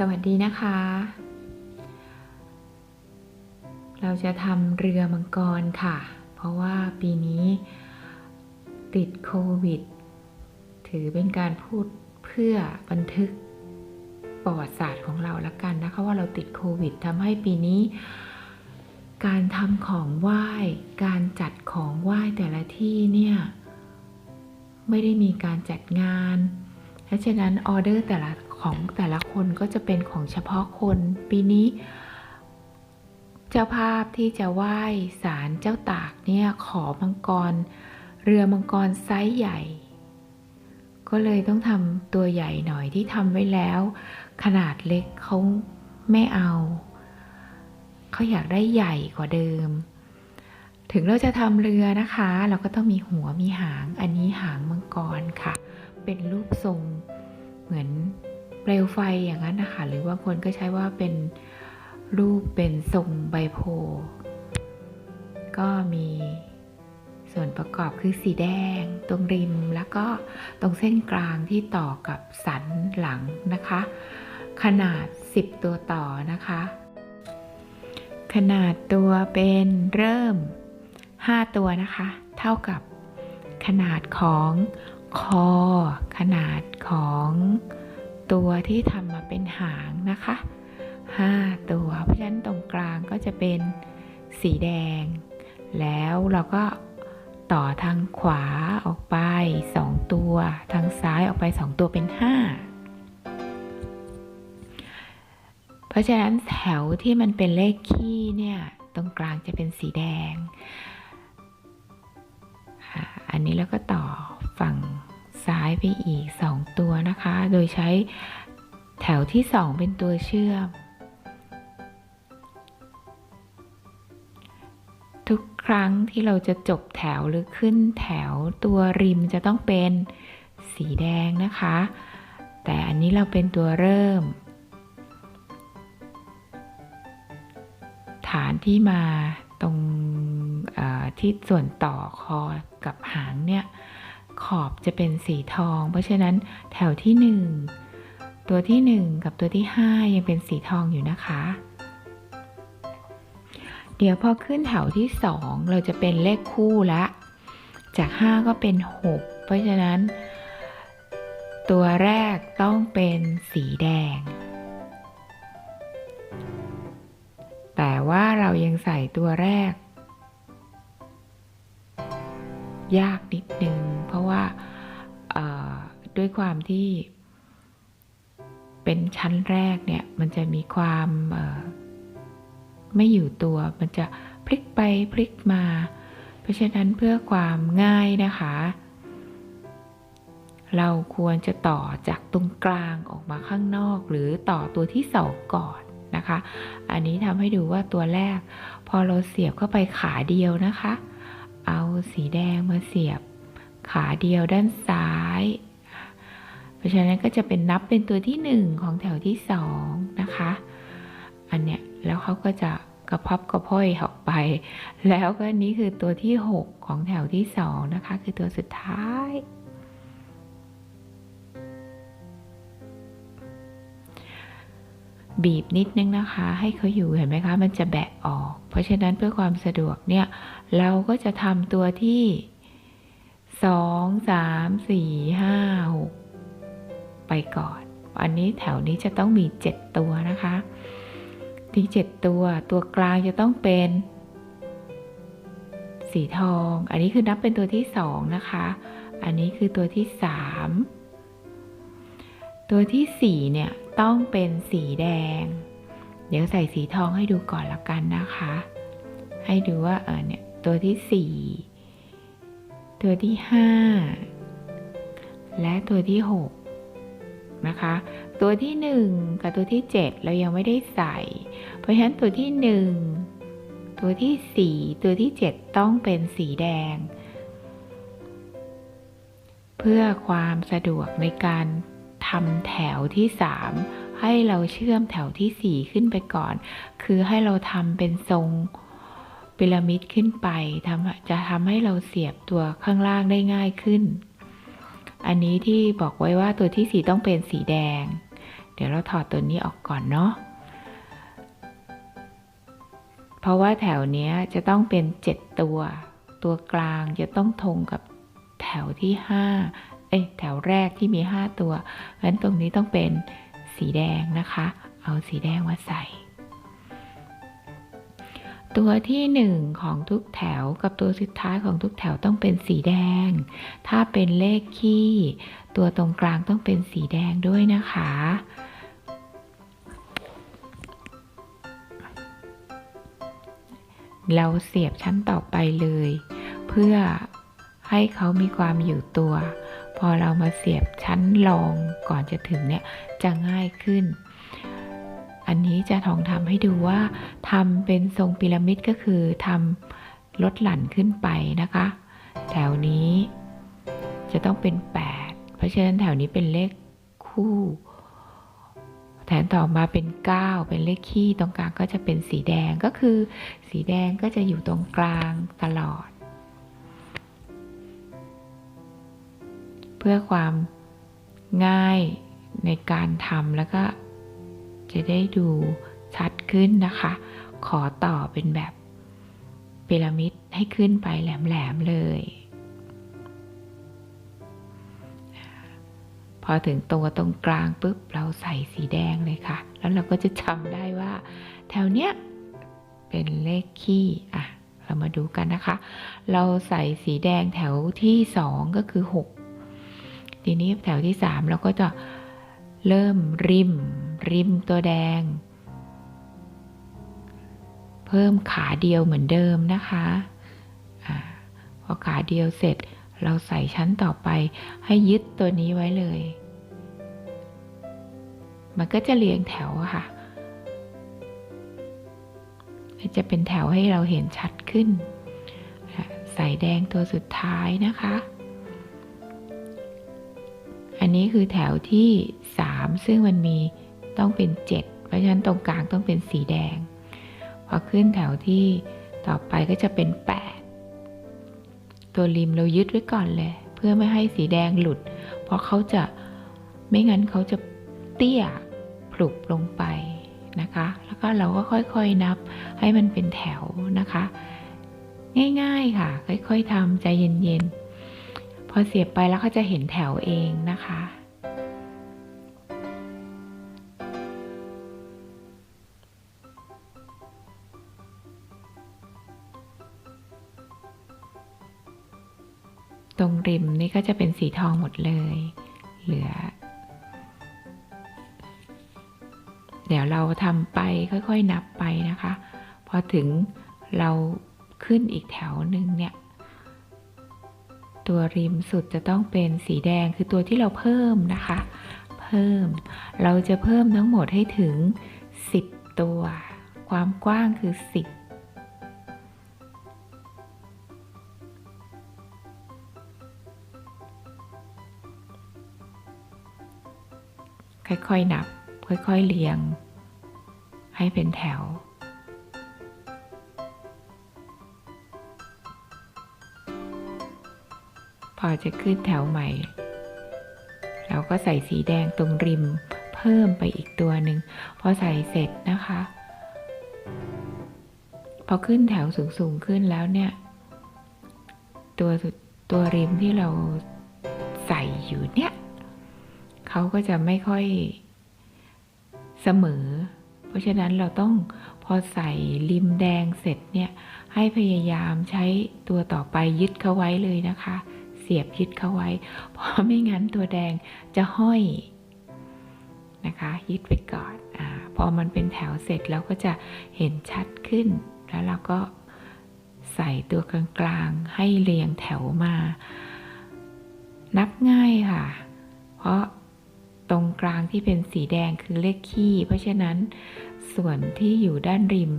สวัสดีนะคะ เราจะทำเรือมังกรค่ะ เพราะว่าปีนี้ติดโควิด ถือเป็นการพูดเพื่อบันทึกประวัติศาสตร์ของเราละกันนะคะว่าเราติดโควิดทำให้ปีนี้ การทำของไหว้ การจัดของไหว้แต่ละที่เนี่ยไม่ได้มีการจัดงาน เพราะฉะนั้นออเดอร์แต่ละ ของแต่ละคนก็จะเป็นของเฉพาะคน ปีนี้ เจ้าภาพที่จะไหว้ศาลเจ้าตากเนี่ยขอมังกร เรือมังกรไซส์ใหญ่ ก็เลยต้องทำตัวใหญ่หน่อยที่ทำไว้แล้ว ขนาดเล็กเขาไม่เอาเขาอยากได้ใหญ่กว่าเดิม ถึงเราจะทำเรือนะคะ เราก็ต้องมีหัวมีหาง อันนี้หางมังกรค่ะ เป็นรูปทรงเหมือน เปลวไฟอย่างนั้นนะคะหรือว่าคนก็ใช้ว่าเป็นรูปเป็นทรงใบโพก็มีส่วนประกอบคือสีแดง ตรงริมแล้วก็ตรงเส้นกลางที่ต่อกับสันหลังนะคะ ขนาด 10 ตัวต่อนะคะ ขนาดตัวเป็นเริ่ม 5 ตัวนะคะ เท่ากับขนาดของคอ ขนาดของ ตัวที่ทำมาเป็นหางนะคะ 5 ตัว เพราะฉะนั้นตรงกลางก็จะเป็นสีแดง แล้วเราก็ต่อทางขวาออกไป 2 ตัว ทางซ้ายออกไป 2 ตัวเป็น 5 เพราะฉะนั้นแถวที่มันเป็นเลขคี่เนี่ยตรงกลางจะเป็นสีแดง อันนี้แล้วก็ต่อฝั่ง ซ้ายไปอีก 2 ตัวนะคะ โดยใช้แถวที่ 2 เป็นตัวเชื่อม ทุกครั้งที่เราจะจบแถวหรือขึ้นแถวตัวริมจะต้องเป็นสีแดงนะคะ แต่อันนี้เราเป็นตัวเริ่ม ฐานที่มาตรงที่ส่วนต่อคอกับหางเนี่ย ขอบจะเป็นสีทอง เพราะฉะนั้นแถวที่ 1 ตัวที่ 1 กับตัวที่ 5 ยังเป็นสีทองอยู่นะคะ เดี๋ยวพอขึ้นแถวที่ 2 เราจะเป็นเลขคู่ละจาก 5 ก็เป็น 6 เพราะฉะนั้น ตัวแรกต้องเป็นสีแดง แต่ว่าเรายังใส่ตัวแรก ยากนิดนึง ว่าด้วยความที่เป็นชั้นแรกเนี่ยมันจะมีความไม่อยู่ตัวมันจะพลิกไปพลิกมา เพราะฉะนั้นเพื่อความง่ายนะคะ เราควรจะต่อจากตรงกลางออกมาข้างนอก หรือต่อตัวที่สองก่อนนะคะ อันนี้ทำให้ดูว่าตัวแรก พอเราเสียบเข้าไปขาเดียวนะคะ เอาสีแดงมาเสียบ ขาเดียวด้านซ้าย เพราะฉะนั้นก็จะเป็นนับเป็นตัวที่หนึ่งของแถวที่สองนะคะ อันเนี้ยแล้วเขาก็จะกระพับกระพ้อยออกไป แล้วก็นี้คือตัวที่หกของแถวที่สองนะคะ คือตัวสุดท้าย บีบนิดนึงนะคะ ให้เขาอยู่เห็นไหมคะ มันจะแบะออก เพราะฉะนั้นเพื่อความสะดวกเนี่ย เราก็จะทำตัวที่ สองสามสี่ห้าหกไปก่อน อันนี้แถวนี้จะต้องมีเจ็ดตัวนะคะที่เจ็ดตัวตัวกลางจะต้องเป็น สีทอง อันนี้คือนับเป็นตัวที่สองนะคะ อันนี้คือตัวที่สามตัวที่สี่เนี่ยต้องเป็นสีแดง เดี๋ยวใส่สีทองให้ดูก่อนละกันนะคะ ให้ดูว่าเออเนี่ยตัวที่สี่ ตัวที่ห้าและตัวที่หกนะคะ ตัวที่หนึ่งกับตัวที่เจ็ดเรายังไม่ได้ใส่ เพราะฉะนั้นตัวที่หนึ่งตัวที่สี่ตัวที่เจ็ดต้องเป็นสีแดง เพื่อความสะดวกในการทำแถวที่ 3 ให้เราเชื่อมแถวที่ 4 ขึ้นไปก่อน คือให้เราทำเป็นทรง พีระมิดขึ้นไปทำจะทำให้เราเสียบตัวข้างล่างได้ง่ายขึ้น อันนี้ที่บอกไว้ว่าตัวที่4ต้องเป็นสีแดง เดี๋ยวเราถอดตัวนี้ออกก่อนเนาะ เพราะว่าแถวเนี้ยจะต้องเป็น 7 ตัว ตัวกลางจะต้องทงกับแถวที่ 5 เอ้ยแถวแรกที่มี 5 ตัวเพราะฉะนั้นตรงนี้ต้องเป็นสีแดงนะคะ เอาสีแดงมาใส่ ตัวที่หนึ่งของทุกแถวกับตัวสุดท้ายของทุกแถวต้องเป็นสีแดง ถ้าเป็นเลขคี่ ตัวตรงกลางต้องเป็นสีแดงด้วยนะคะ เราเสียบชั้นต่อไปเลย เพื่อให้เขามีความอยู่ตัว พอเรามาเสียบชั้นรองก่อนจะถึงเนี่ยจะง่ายขึ้น อันนี้จะทองทำให้ดูว่าทำเป็นทรงพีระมิดก็คือทำลดหลั่นขึ้นไปนะคะ แถวนี้จะต้องเป็น 8 เพราะฉะนั้นแถวนี้เป็นเลขคู่ แถวต่อมาเป็น 9 เป็นเลขคี่ตรงกลางก็จะเป็นสีแดงก็คือ สีแดงก็จะอยู่ตรงกลางตลอด เพื่อความง่ายในการทำแล้วก็ จะได้ดูชัดขึ้นนะคะ ขอต่อเป็นแบบพีระมิดให้ขึ้นไปแหลมๆเลย พอถึงตัวตรงกลางปุ๊บเราใส่สีแดงเลยค่ะ แล้วเราก็จะจำได้ว่า แถวเนี้ยเป็นเลขคี่อะ เรามาดูกันนะคะ เราใส่สีแดงแถวที่สองก็คือ6ทีนี้แถวที่3เราก็จะเริ่มริม ริมตัวแดง เพิ่มขาเดียวเหมือนเดิมนะคะอาพอขาเดียวเสร็จเราใส่ชั้นต่อไปให้ยึดตัวนี้ไว้เลย มันก็จะเรียงแถวค่ะจะเป็นแถวให้เราเห็นชัดขึ้น ใส่แดงตัวสุดท้ายนะคะ อันนี้คือแถวที่ 3 ซึ่งมันมี ต้องเป็น 7 เพราะฉะนั้นตรงกลางต้องเป็นสีแดง พอขึ้นแถวที่ต่อไปก็จะเป็น 8 ตัวริมเรายึดไว้ก่อนเลย เพื่อไม่ให้สีแดงหลุด เพราะเขาจะไม่งั้นเขาจะเตี้ยผลุบลงไปนะคะ แล้วก็เราก็ค่อยๆนับให้มันเป็นแถวนะคะ ง่ายๆค่ะ ค่อยๆทำใจเย็นๆ พอเสียบไปแล้วก็จะเห็นแถวเองนะคะ ตรงริมนี่ก็จะเป็นสีทองหมดเลย เหลือ เดี๋ยวเราทำไปค่อยๆนับไปนะคะ พอถึงเราขึ้นอีกแถวหนึ่งเนี่ย ตัวริมสุดจะต้องเป็นสีแดงคือตัวที่เราเพิ่มนะคะ เพิ่ม เราจะเพิ่มทั้งหมดให้ถึง 10 ตัว ความกว้างคือ 10 ค่อยๆนับ ค่อยๆเรียง ให้เป็นแถว พอจะขึ้นแถวใหม่ เราก็ใส่สีแดงตรงริมเพิ่มไปอีกตัวหนึ่งพอใส่เสร็จนะคะ พอขึ้นแถวสูงๆขึ้นแล้วเนี่ย ตัวตัวริมที่เราใส่อยู่เนี่ย เขาก็จะไม่ค่อยเสมอ เพราะฉะนั้นเราต้องพอใส่ริมแดงเสร็จเนี่ยให้พยายามใช้ตัวต่อไปยึดเขาไว้เลยนะคะ เสียบยึดเขาไว้ เพราะไม่งั้นตัวแดงจะห้อยนะคะยึดไว้ก่อนอพอมันเป็นแถวเสร็จเราก็จะเห็นชัดขึ้น แล้วเราก็ใส่ตัวกลางๆให้เรียงแถวมา นับง่ายค่ะ เพราะ ตรงกลางที่เป็นสีแดงคือเลขคี่เพราะฉะนั้นส่วนที่อยู่ด้านริม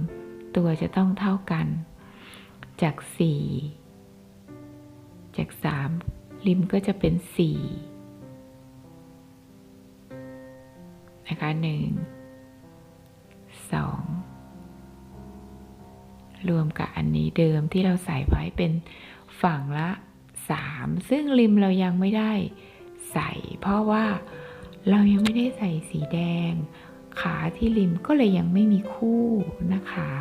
ตัวจะต้องเท่ากัน จาก 4 จาก 3 ริมก็จะเป็น 4 นะคะ 1 2 รวมกับอันนี้เดิมที่เราใส่ไว้เป็นฝั่งละ 3 ซึ่งริมเรายังไม่ได้ใส่เพราะว่า เรายังไม่ได้ใส่สีแดง ขาที่ริมก็เลยยังไม่มีคู่นะคะ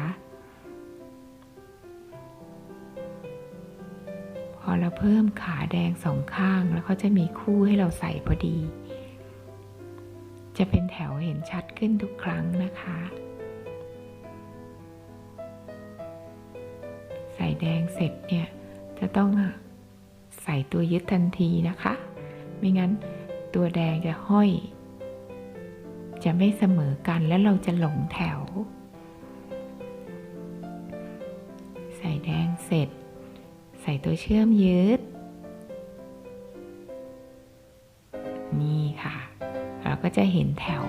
พอเราเพิ่มขาแดงสองข้างแล้วเขาจะมีคู่ให้เราใส่พอดี จะเป็นแถวเห็นชัดขึ้นทุกครั้งนะคะ ใส่แดงเสร็จเนี่ยจะต้องใส่ตัวยึดทันทีนะคะ ไม่งั้น ตัวแดงจะห้อย จะไม่เสมอกันแล้วเราจะหลงแถว ใส่แดงเสร็จ ใส่ตัวเชื่อมยืด นี่ค่ะ เราก็จะเห็นแถว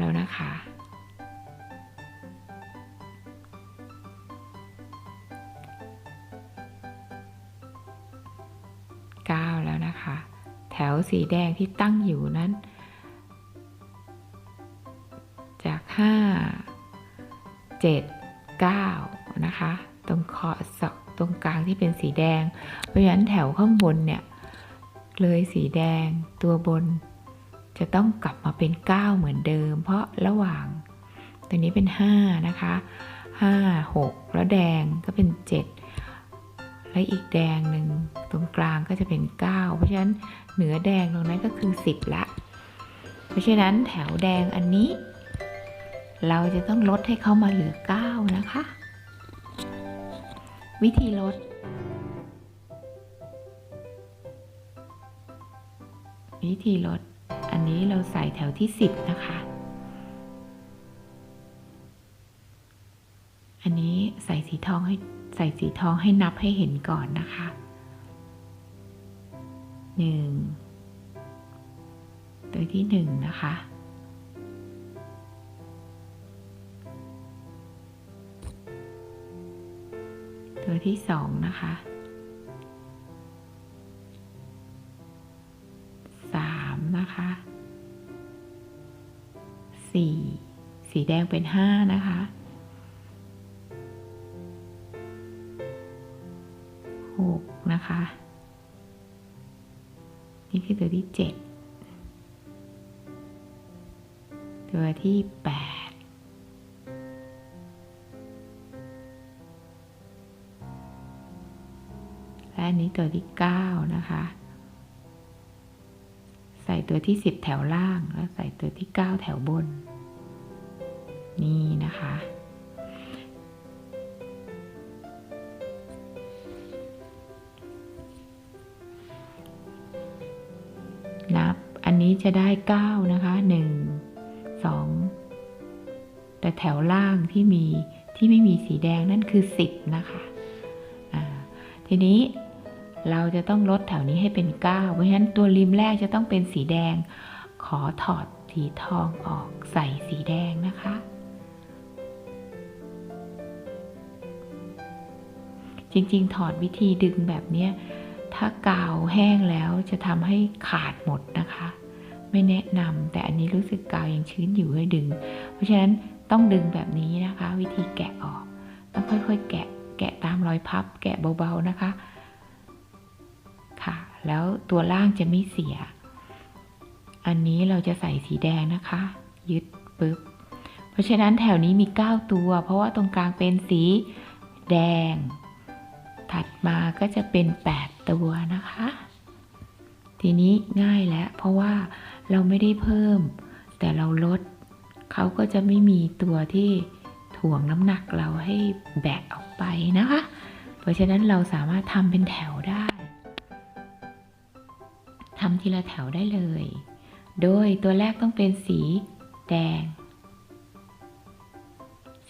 แล้วนะคะ เก้าแล้วนะคะ แถวสีแดงที่ตั้งอยู่นั้น จากห้าเจ็ดเก้านะคะ ตรงขอบศอกตรงกลางที่เป็นสีแดง เพราะฉะนั้นแถวข้างบนเนี่ย เลยสีแดงตัวบน จะต้องกลับมาเป็น 9 เหมือนเดิม เพราะระหว่าง ตัวนี้เป็น 5 นะคะ 5 6 แล้วแดงก็เป็น 7 และอีกแดงหนึ่งตรงกลางก็จะเป็น 9 เพราะฉะนั้นเหนือแดงตรงนั้นก็คือ 10 ละ เพราะฉะนั้นแถวแดงอันนี้ เราจะต้องลดให้เขามาเหลือ 9 นะคะ วิธีลดวิธีลด อันนี้เราใส่แถวที่ 10 นะคะ อันนี้ใส่สีทองให้ใส่สีทองให้นับให้เห็นก่อนนะคะหนึ่งตัวที่หนึ่งนะคะ ตัวที่สองนะคะ สีแดงเป็นห้านะคะหกนะคะ นี่คือตัวที่เจ็ดตัวที่แปดและอันนี้ตัวที่เก้านะคะ ใส่ตัวที่ 10 แถวล่าง แล้วใส่ตัวที่ 9 แถวบน นี่นะคะ นับอันนี้จะได้ 9 นะคะ 1 2 แต่แถวล่างที่มีที่ไม่มีสีแดงนั่นคือ 10 นะคะทีนี้เราจะต้องลดแถวนี้ให้เป็น 9 เพราะฉะนั้นตัวริมแรกจะต้องเป็นสีแดง ขอถอดสีทองออกใส่สีแดงนะคะ จริง ๆ ถอดวิธีดึงแบบเนี้ถ้ากาวแห้งแล้วจะทำให้ขาดหมดนะคะ ไม่แนะนำแต่อันนี้รู้สึกกาวยังชื้นอยู่ให้ดึง เพราะฉะนั้นต้องดึงแบบนี้นะคะ วิธีแกะออกต้องค่อยๆ แกะแกะตามรอยพับ แกะเบาๆนะคะค่ะ แล้วตัวล่างจะไม่เสีย อันนี้เราจะใส่สีแดงนะคะ ยึดปึ๊บเพราะฉะนั้นแถวนี้มี 9 ตัว เพราะว่าตรงกลางเป็นสีแดง ถัดมาก็จะเป็น 8 ตัวนะคะ ทีนี้ง่ายแล้ว เพราะว่าเราไม่ได้เพิ่ม แต่เราลด เขาก็จะไม่มีตัวที่ถ่วงน้ำหนักเราให้แบกออกไปนะคะ เพราะฉะนั้นเราสามารถทำเป็นแถวได้ทำทีละแถวได้เลย โดยตัวแรกต้องเป็นสีแดง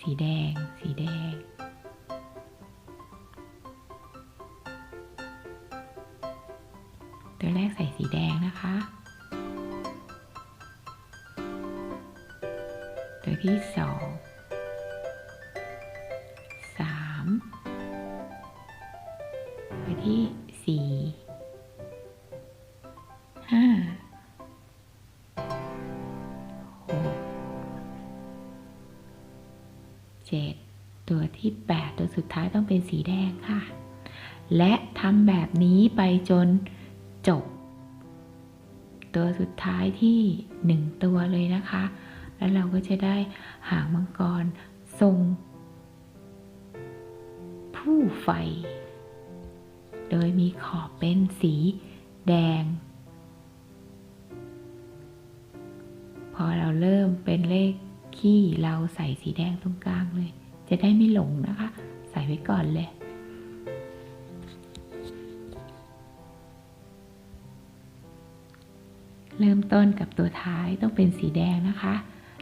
สีแดง สีแดง ใส่สีแดงนะคะ ตัวที่สองสามตัวที่สี่ห้าหก7ตัวที่8ตัวสุดท้ายต้องเป็นสีแดงค่ะและทำแบบนี้ไปจนจบ ตัวสุดท้ายที่ 1 ตัวเลยนะคะ แล้วเราก็จะได้หางมังกรทรง ผู้ไฟ โดยมีขอบเป็นสีแดง พอเราเริ่มเป็นเลขขี้เราใส่สีแดงตรงกลางเลย จะได้ไม่หลงนะคะ ใส่ไว้ก่อนเลย เริ่มต้นกับตัวท้ายต้องเป็นสีแดงนะคะ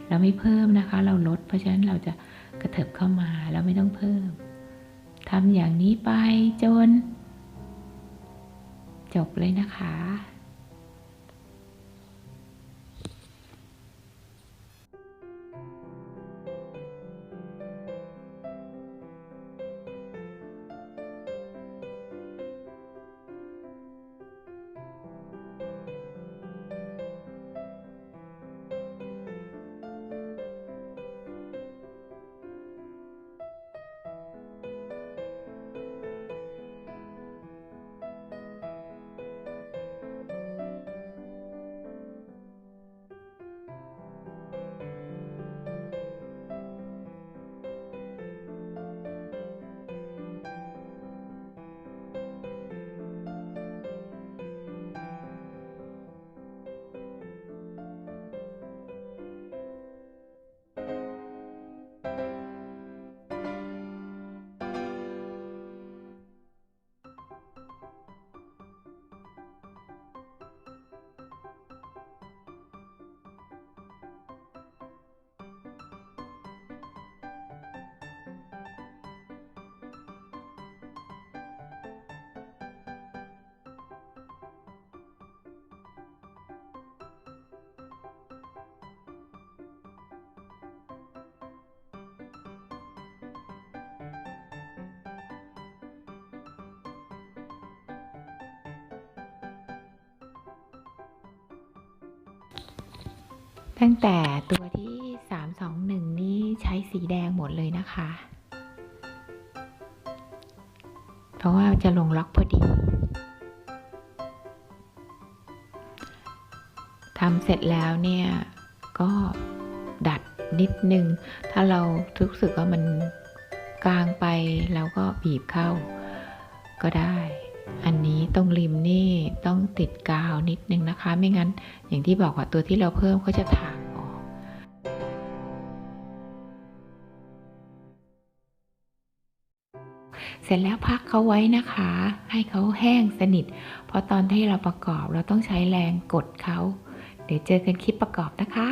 เราไม่เพิ่มนะคะ เราลด เพราะฉะนั้นเราจะกระเถิบเข้ามาแล้วไม่ต้องเพิ่มทำอย่างนี้ไปจน จบเลยนะคะ ตั้งแต่ตัวที่ 321 นี้ใช้สีแดงหมดเลยนะคะ เพราะว่าจะลงล็อกพอดีทำเสร็จแล้วเนี่ยก็ดัดนิดนึง ถ้าเรารู้สึกว่ามันกลางไปแล้วก็บีบเข้าก็ได้ อันนี้ตรงริมนี่ต้องติดกาวนิดนึงนะคะ ไม่งั้นอย่างที่บอกว่าตัวที่เราเพิ่มก็จะถางออก เสร็จแล้วพักเขาไว้นะคะ ให้เขาแห้งสนิท เพราะตอนที่เราประกอบเราต้องใช้แรงกดเขา เดี๋ยวเจอกันคลิปประกอบนะคะ